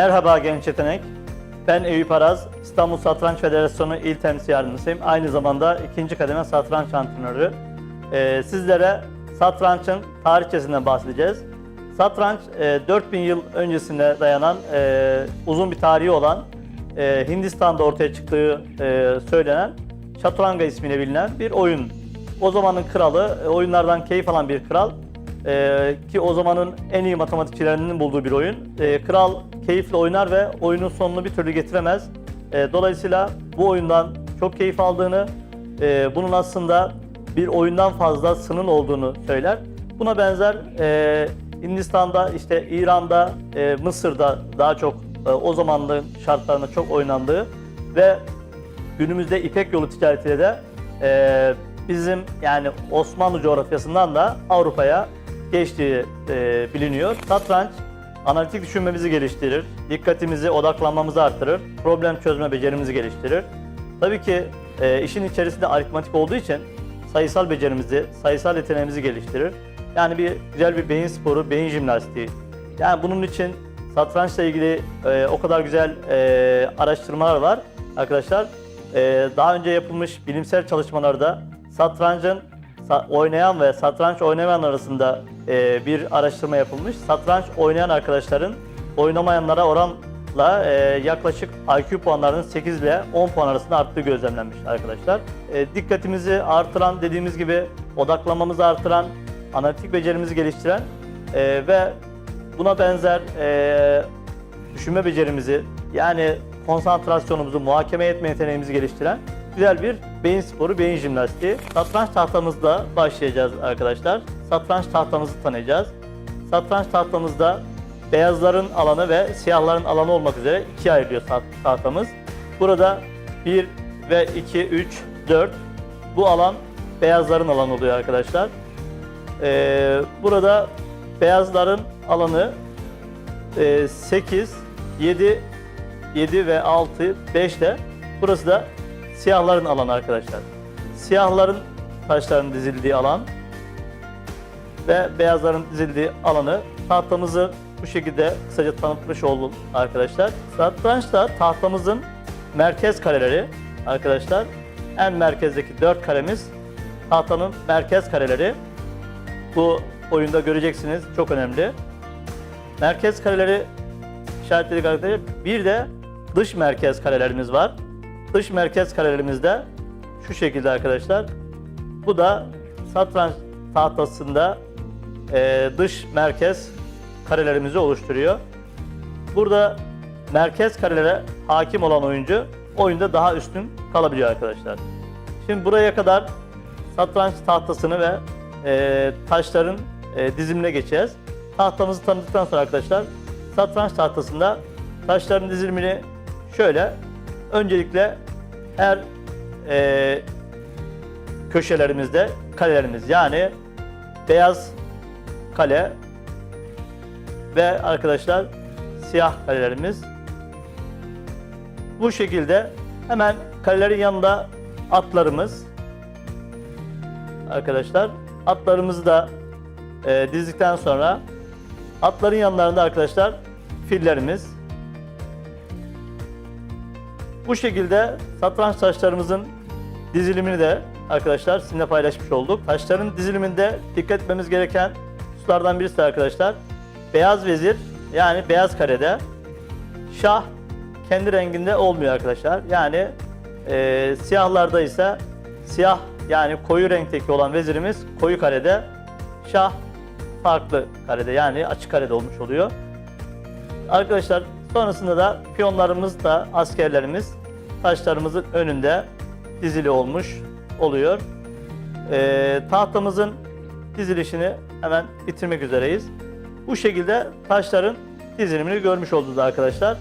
Merhaba genç yetenek. Ben Eyüp Araz, İstanbul Satranç Federasyonu İl Temsil Yardımcısıyım. Aynı zamanda ikinci kademe satranç antrenörü. Ee, sizlere satrançın tarihçesinden bahsedeceğiz. Satranç e, 4000 yıl öncesine dayanan e, uzun bir tarihi olan e, Hindistan'da ortaya çıktığı e, söylenen Chaturanga ismiyle bilinen bir oyun. O zamanın kralı, e, oyunlardan keyif alan bir kral e, ki o zamanın en iyi matematikçilerinin bulduğu bir oyun. E, kral keyifle oynar ve oyunun sonunu bir türlü getiremez. E, dolayısıyla bu oyundan çok keyif aldığını, e, bunun aslında bir oyundan fazlasının olduğunu söyler. Buna benzer e, Hindistan'da, işte İran'da, e, Mısır'da daha çok e, o zamanın şartlarında çok oynandığı ve günümüzde İpek yolu ticaretiyle de e, bizim yani Osmanlı coğrafyasından da Avrupa'ya geçtiği e, biliniyor. Satranç analitik düşünmemizi geliştirir, dikkatimizi, odaklanmamızı artırır, problem çözme becerimizi geliştirir. Tabii ki e, işin içerisinde aritmatik olduğu için sayısal becerimizi, sayısal yeteneğimizi geliştirir. Yani bir güzel bir beyin sporu, beyin jimnastiği. Yani bunun için satrançla ilgili e, o kadar güzel e, araştırmalar var arkadaşlar. E, daha önce yapılmış bilimsel çalışmalarda satrancın sa- oynayan ve satranç oynamayan arasında e, bir araştırma yapılmış. Satranç oynayan arkadaşların oynamayanlara oranla e, yaklaşık IQ puanlarının 8 ile 10 puan arasında arttığı gözlemlenmiş arkadaşlar. E, dikkatimizi artıran dediğimiz gibi odaklanmamızı artıran, analitik becerimizi geliştiren e, ve buna benzer e, düşünme becerimizi yani konsantrasyonumuzu, muhakeme etme yeteneğimizi geliştiren güzel bir beyin sporu, beyin jimnastiği. Satranç tahtamızda başlayacağız arkadaşlar. Satranç tahtamızı tanıyacağız. Satranç tahtamızda beyazların alanı ve siyahların alanı olmak üzere ikiye ayrılıyor taht- tahtamız. Burada 1 ve 2, 3, 4 bu alan beyazların alanı oluyor arkadaşlar. Ee, burada beyazların alanı e, 8, 7, 7 ve 6, 5 de burası da siyahların alanı arkadaşlar. Siyahların taşların dizildiği alan ve beyazların dizildiği alanı tahtamızı bu şekilde kısaca tanıtmış oldum arkadaşlar. Satrançta tahtamızın merkez kareleri arkadaşlar en merkezdeki 4 karemiz tahtanın merkez kareleri. Bu oyunda göreceksiniz çok önemli. Merkez kareleri işaretledik arkadaşlar. Bir de dış merkez karelerimiz var. Dış merkez karelerimizde şu şekilde arkadaşlar. Bu da satranç tahtasında e, dış merkez karelerimizi oluşturuyor. Burada merkez karelere hakim olan oyuncu oyunda daha üstün kalabiliyor arkadaşlar. Şimdi buraya kadar satranç tahtasını ve e, taşların e, dizimine geçeceğiz. Tahtamızı tanıdıktan sonra arkadaşlar satranç tahtasında taşların dizilimini şöyle öncelikle her e, köşelerimizde kalelerimiz yani beyaz kale ve arkadaşlar siyah kalelerimiz. Bu şekilde hemen kalelerin yanında atlarımız. Arkadaşlar atlarımızı da e, dizdikten sonra atların yanlarında arkadaşlar fillerimiz bu şekilde satranç taşlarımızın dizilimini de arkadaşlar sizinle paylaşmış olduk. Taşların diziliminde dikkat etmemiz gereken hususlardan birisi de arkadaşlar beyaz vezir yani beyaz karede şah kendi renginde olmuyor arkadaşlar. Yani e, siyahlarda ise siyah yani koyu renkteki olan vezirimiz koyu karede şah farklı karede yani açık karede olmuş oluyor. Arkadaşlar sonrasında da piyonlarımız da askerlerimiz taşlarımızın önünde dizili olmuş oluyor. Ee, tahtamızın dizilişini hemen bitirmek üzereyiz. Bu şekilde taşların dizilimini görmüş oldunuz arkadaşlar.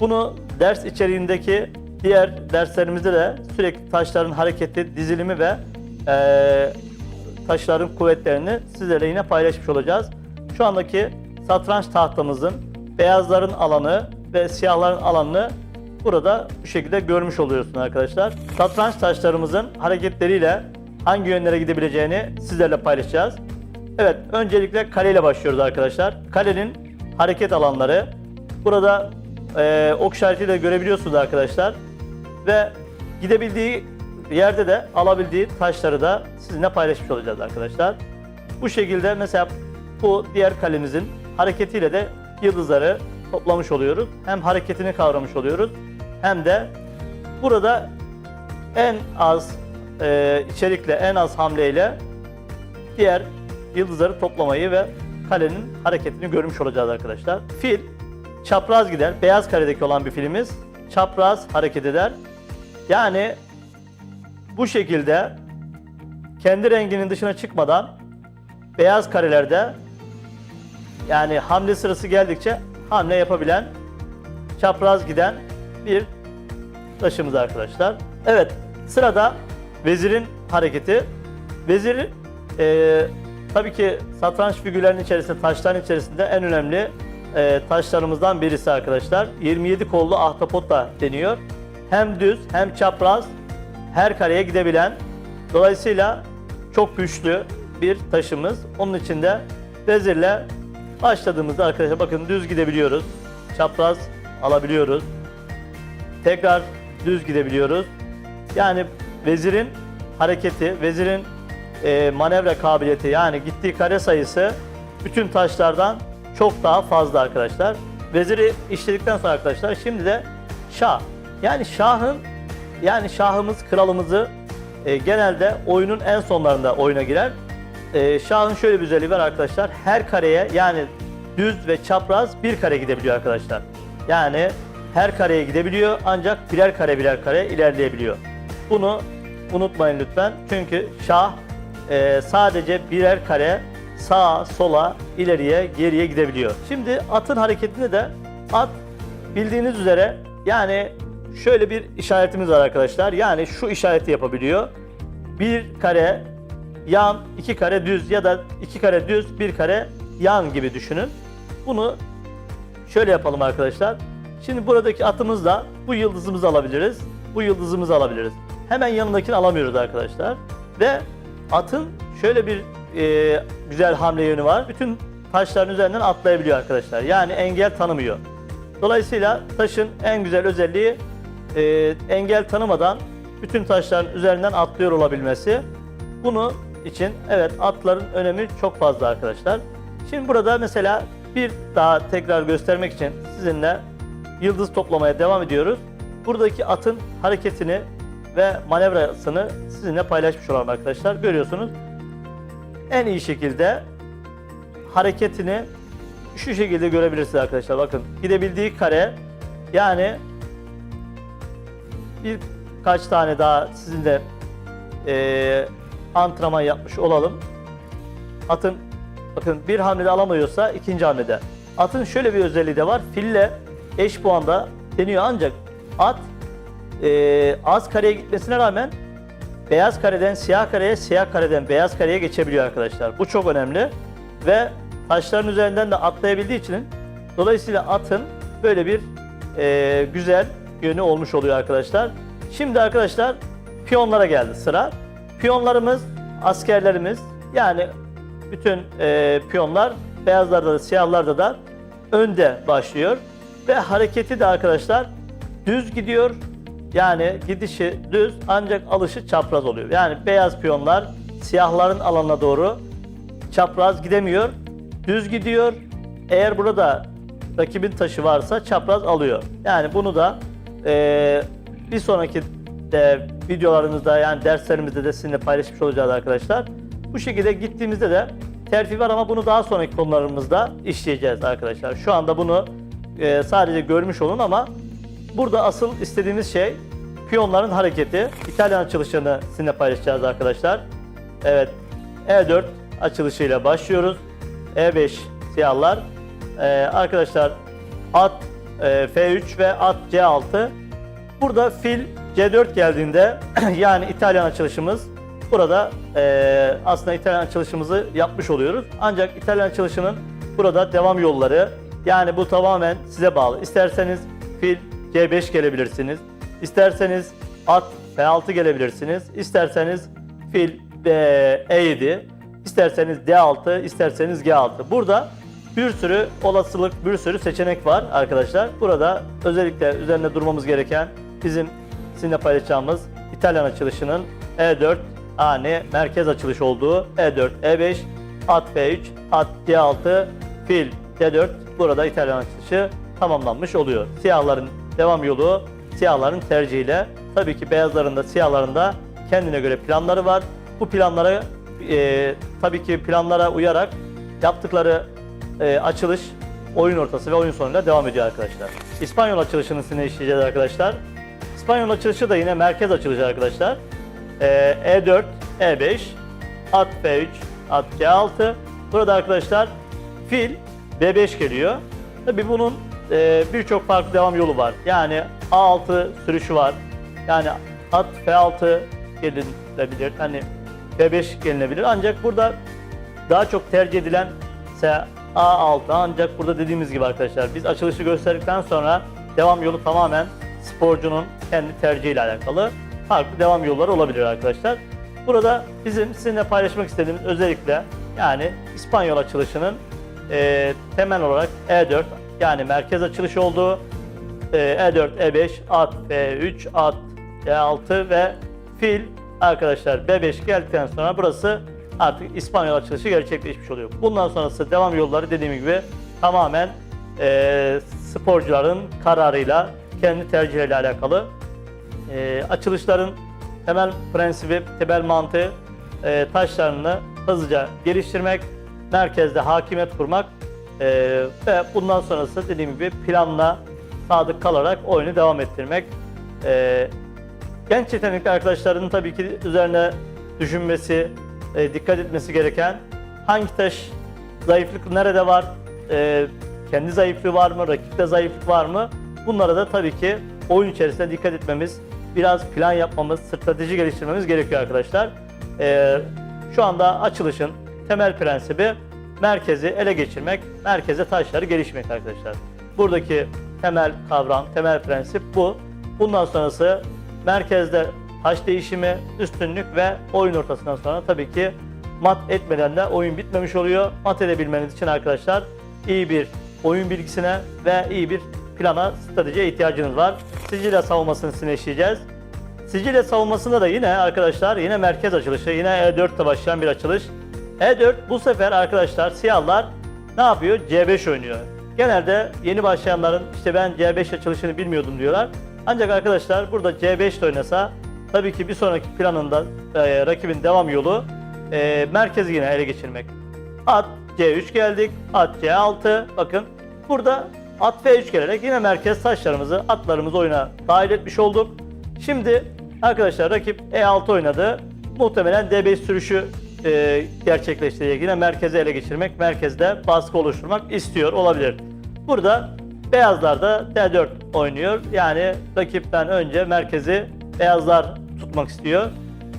Bunu ders içeriğindeki diğer derslerimizde de sürekli taşların hareketi, dizilimi ve eee, taşların kuvvetlerini sizlerle yine paylaşmış olacağız. Şu andaki satranç tahtamızın beyazların alanı ve siyahların alanını burada bu şekilde görmüş oluyorsunuz arkadaşlar. Satranç taşlarımızın hareketleriyle hangi yönlere gidebileceğini sizlerle paylaşacağız. Evet, öncelikle kaleyle başlıyoruz arkadaşlar. Kalenin hareket alanları. Burada e, ok işaretiyle görebiliyorsunuz arkadaşlar. Ve gidebildiği yerde de alabildiği taşları da sizinle paylaşmış olacağız arkadaşlar. Bu şekilde mesela bu diğer kalemizin hareketiyle de yıldızları toplamış oluyoruz. Hem hareketini kavramış oluyoruz hem de burada en az e, içerikle, en az hamleyle diğer yıldızları toplamayı ve kalenin hareketini görmüş olacağız arkadaşlar. Fil çapraz gider. Beyaz karedeki olan bir filimiz çapraz hareket eder. Yani bu şekilde kendi renginin dışına çıkmadan beyaz karelerde yani hamle sırası geldikçe hamle yapabilen çapraz giden bir taşımız arkadaşlar. Evet sırada vezirin hareketi. Vezir e, tabii ki satranç figürlerinin içerisinde taşların içerisinde en önemli e, taşlarımızdan birisi arkadaşlar. 27 kollu ahtapot da deniyor. Hem düz hem çapraz her kareye gidebilen dolayısıyla çok güçlü bir taşımız. Onun için de vezirle başladığımızda arkadaşlar bakın düz gidebiliyoruz. Çapraz alabiliyoruz. Tekrar düz gidebiliyoruz. Yani vezirin hareketi, vezirin e, manevra kabiliyeti yani gittiği kare sayısı bütün taşlardan çok daha fazla arkadaşlar. Veziri işledikten sonra arkadaşlar şimdi de şah. Yani şahın yani şahımız kralımızı e, genelde oyunun en sonlarında oyuna girer. E, şahın şöyle bir özelliği var arkadaşlar. Her kareye yani düz ve çapraz bir kare gidebiliyor arkadaşlar. Yani her kareye gidebiliyor ancak birer kare birer kare ilerleyebiliyor. Bunu unutmayın lütfen. Çünkü şah e, sadece birer kare sağa, sola, ileriye, geriye gidebiliyor. Şimdi atın hareketinde de at bildiğiniz üzere yani şöyle bir işaretimiz var arkadaşlar. Yani şu işareti yapabiliyor. Bir kare yan, iki kare düz ya da iki kare düz, bir kare yan gibi düşünün. Bunu şöyle yapalım arkadaşlar. Şimdi buradaki atımızla bu yıldızımızı alabiliriz. Bu yıldızımızı alabiliriz. Hemen yanındakini alamıyoruz arkadaşlar. Ve atın şöyle bir e, güzel hamle yönü var. Bütün taşların üzerinden atlayabiliyor arkadaşlar. Yani engel tanımıyor. Dolayısıyla taşın en güzel özelliği e, engel tanımadan bütün taşların üzerinden atlıyor olabilmesi. Bunu için evet atların önemi çok fazla arkadaşlar. Şimdi burada mesela bir daha tekrar göstermek için sizinle yıldız toplamaya devam ediyoruz. Buradaki atın hareketini ve manevrasını sizinle paylaşmış olalım arkadaşlar. Görüyorsunuz en iyi şekilde hareketini şu şekilde görebilirsiniz arkadaşlar. Bakın gidebildiği kare yani birkaç tane daha sizinle e, antrenman yapmış olalım. Atın bakın bir hamlede alamıyorsa ikinci hamlede. Atın şöyle bir özelliği de var. Fille eş puanda deniyor ancak at e, az kareye gitmesine rağmen beyaz kareden siyah kareye, siyah kareden beyaz kareye geçebiliyor arkadaşlar. Bu çok önemli ve taşların üzerinden de atlayabildiği için dolayısıyla atın böyle bir e, güzel yönü olmuş oluyor arkadaşlar. Şimdi arkadaşlar piyonlara geldi sıra. Piyonlarımız, askerlerimiz yani bütün e, piyonlar beyazlarda da siyahlarda da önde başlıyor ve hareketi de arkadaşlar düz gidiyor. Yani gidişi düz ancak alışı çapraz oluyor. Yani beyaz piyonlar siyahların alanına doğru çapraz gidemiyor. Düz gidiyor. Eğer burada rakibin taşı varsa çapraz alıyor. Yani bunu da e, bir sonraki de videolarımızda yani derslerimizde de sizinle paylaşmış olacağız arkadaşlar. Bu şekilde gittiğimizde de terfi var ama bunu daha sonraki konularımızda işleyeceğiz arkadaşlar. Şu anda bunu e, sadece görmüş olun ama burada asıl istediğimiz şey piyonların hareketi. İtalyan açılışını sizinle paylaşacağız arkadaşlar. Evet E4 açılışıyla başlıyoruz. E5 siyahlar. Ee, arkadaşlar at e, F3 ve at C6. Burada fil C4 geldiğinde yani İtalyan açılışımız burada e, aslında İtalyan açılışımızı yapmış oluyoruz. Ancak İtalyan açılışının burada devam yolları yani bu tamamen size bağlı. İsterseniz fil C5 gelebilirsiniz. İsterseniz at F6 gelebilirsiniz. İsterseniz fil e, E7, isterseniz D6, isterseniz G6. Burada bir sürü olasılık, bir sürü seçenek var arkadaşlar. Burada özellikle üzerinde durmamız gereken bizim sizinle paylaşacağımız İtalyan açılışının E4 AN merkez açılış olduğu E E4, E5, at F3, at G6, fil D4 burada İtalyan açılışı tamamlanmış oluyor. Siyahların devam yolu siyahların tercihiyle tabii ki beyazların da siyahların da kendine göre planları var. Bu planlara e, tabii ki planlara uyarak yaptıkları e, açılış oyun ortası ve oyun sonuyla devam ediyor arkadaşlar. İspanyol açılışını sizinle işleyeceğiz arkadaşlar. İspanyol açılışı da yine merkez açılışı arkadaşlar. Ee, E4, E5, at F3, at G6. Burada arkadaşlar fil B5 geliyor. Tabii bunun e, birçok farklı devam yolu var. Yani A6 sürüşü var. Yani at F6 gelinebilir. Hani B5 gelinebilir. Ancak burada daha çok tercih edilen ise A6 ancak burada dediğimiz gibi arkadaşlar biz açılışı gösterdikten sonra devam yolu tamamen sporcunun kendi tercihiyle alakalı farklı devam yolları olabilir arkadaşlar. Burada bizim sizinle paylaşmak istediğimiz özellikle yani İspanyol açılışının e, temel olarak E4 yani merkez açılış olduğu e, E4, E5, at B3, at E6 ve fil arkadaşlar B5 geldikten sonra burası artık İspanyol açılışı gerçekleşmiş oluyor. Bundan sonrası devam yolları dediğim gibi tamamen e, sporcuların kararıyla kendi tercihleriyle alakalı. E, açılışların temel prensibi, temel mantığı e, taşlarını hızlıca geliştirmek, merkezde hakimiyet kurmak e, ve bundan sonrası dediğim gibi planla sadık kalarak oyunu devam ettirmek. E, genç yetenekli arkadaşların tabii ki üzerine düşünmesi, e, dikkat etmesi gereken hangi taş zayıflık nerede var, e, kendi zayıflığı var mı, rakipte zayıflık var mı? Bunlara da tabii ki oyun içerisinde dikkat etmemiz, biraz plan yapmamız, strateji geliştirmemiz gerekiyor arkadaşlar. E, şu anda açılışın temel prensibi merkezi ele geçirmek, merkeze taşları gelişmek arkadaşlar. Buradaki temel kavram, temel prensip bu. Bundan sonrası merkezde taş değişimi, üstünlük ve oyun ortasından sonra tabii ki mat etmeden de oyun bitmemiş oluyor. Mat edebilmeniz için arkadaşlar iyi bir oyun bilgisine ve iyi bir plana, stratejiye ihtiyacınız var. Sicilya savunmasını sizinle işleyeceğiz. Sicilya savunmasında da yine arkadaşlar yine merkez açılışı, yine E4 ile başlayan bir açılış. E4 bu sefer arkadaşlar siyahlar ne yapıyor? C5 oynuyor. Genelde yeni başlayanların işte ben C5 açılışını bilmiyordum diyorlar. Ancak arkadaşlar burada C5 ile oynasa tabii ki bir sonraki planında e, rakibin devam yolu e, merkezi yine ele geçirmek. At C3 geldik. At C6. Bakın burada at F3 gelerek yine merkez taşlarımızı, atlarımızı oyuna dahil etmiş olduk. Şimdi arkadaşlar rakip E6 oynadı. Muhtemelen D5 sürüşü e, gerçekleştirecek. Yine merkezi ele geçirmek, merkezde baskı oluşturmak istiyor olabilir. Burada beyazlar da D4 oynuyor. Yani rakipten önce merkezi beyazlar tutmak istiyor.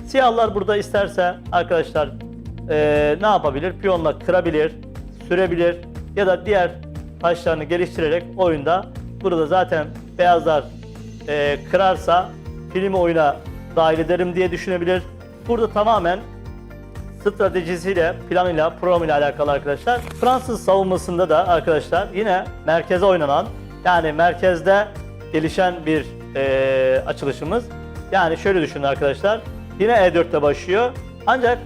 Siyahlar burada isterse arkadaşlar e, ne yapabilir? Piyonla kırabilir, sürebilir ya da diğer taşlarını geliştirerek oyunda burada zaten beyazlar e, kırarsa filmi oyuna dahil ederim diye düşünebilir. Burada tamamen stratejisiyle, planıyla, programıyla alakalı arkadaşlar. Fransız savunmasında da arkadaşlar yine merkeze oynanan yani merkezde gelişen bir e, açılışımız. Yani şöyle düşünün arkadaşlar. Yine E4'te başlıyor. Ancak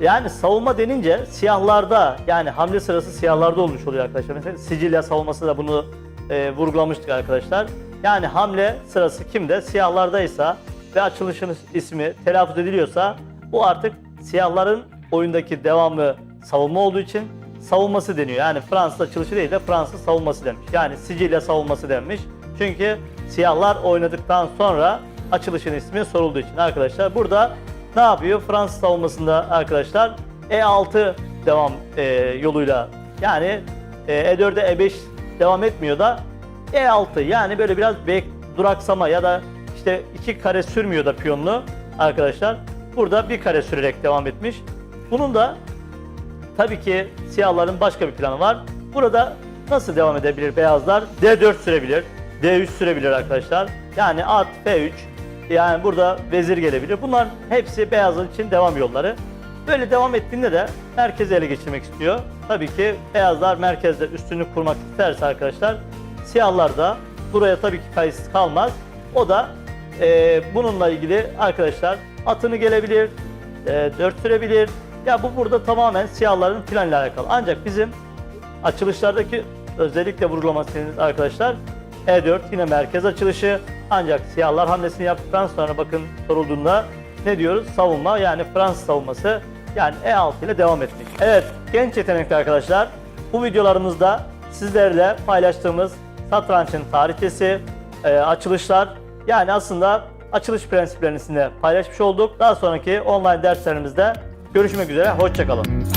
yani savunma denince siyahlarda yani hamle sırası siyahlarda olmuş oluyor arkadaşlar. Mesela Sicilya savunması da bunu e, vurgulamıştık arkadaşlar. Yani hamle sırası kimde? Siyahlardaysa ve açılışın ismi telaffuz ediliyorsa bu artık siyahların oyundaki devamlı savunma olduğu için savunması deniyor. Yani Fransız açılışı değil de Fransız savunması denmiş. Yani Sicilya savunması denmiş. Çünkü siyahlar oynadıktan sonra açılışın ismi sorulduğu için arkadaşlar burada ne yapıyor? Fransız savunmasında arkadaşlar E6 devam e, yoluyla yani e, E4'e E5 devam etmiyor da E6 yani böyle biraz bek duraksama ya da işte iki kare sürmüyor da piyonlu arkadaşlar. Burada bir kare sürerek devam etmiş. Bunun da tabii ki siyahların başka bir planı var. Burada nasıl devam edebilir beyazlar? D4 sürebilir, D3 sürebilir arkadaşlar. Yani at F3, yani burada vezir gelebilir. Bunlar hepsi beyazın için devam yolları. Böyle devam ettiğinde de merkezi ele geçirmek istiyor. tabii ki beyazlar merkezde üstünlük kurmak isterse arkadaşlar siyahlar da buraya tabii ki kayıtsız kalmaz. O da e, bununla ilgili arkadaşlar atını gelebilir, e, dört sürebilir. Ya bu burada tamamen siyahların planıyla alakalı. Ancak bizim açılışlardaki özellikle vurgulamak istediğimiz arkadaşlar E4 yine merkez açılışı ancak siyahlar hamlesini yaptıktan sonra bakın sorulduğunda ne diyoruz? Savunma yani Fransız savunması yani E6 ile devam etmek. Evet genç yetenekli arkadaşlar bu videolarımızda sizlerle paylaştığımız satrançın tarihçesi, e, açılışlar yani aslında açılış prensiplerini sizinle paylaşmış olduk. Daha sonraki online derslerimizde görüşmek üzere. Hoşçakalın.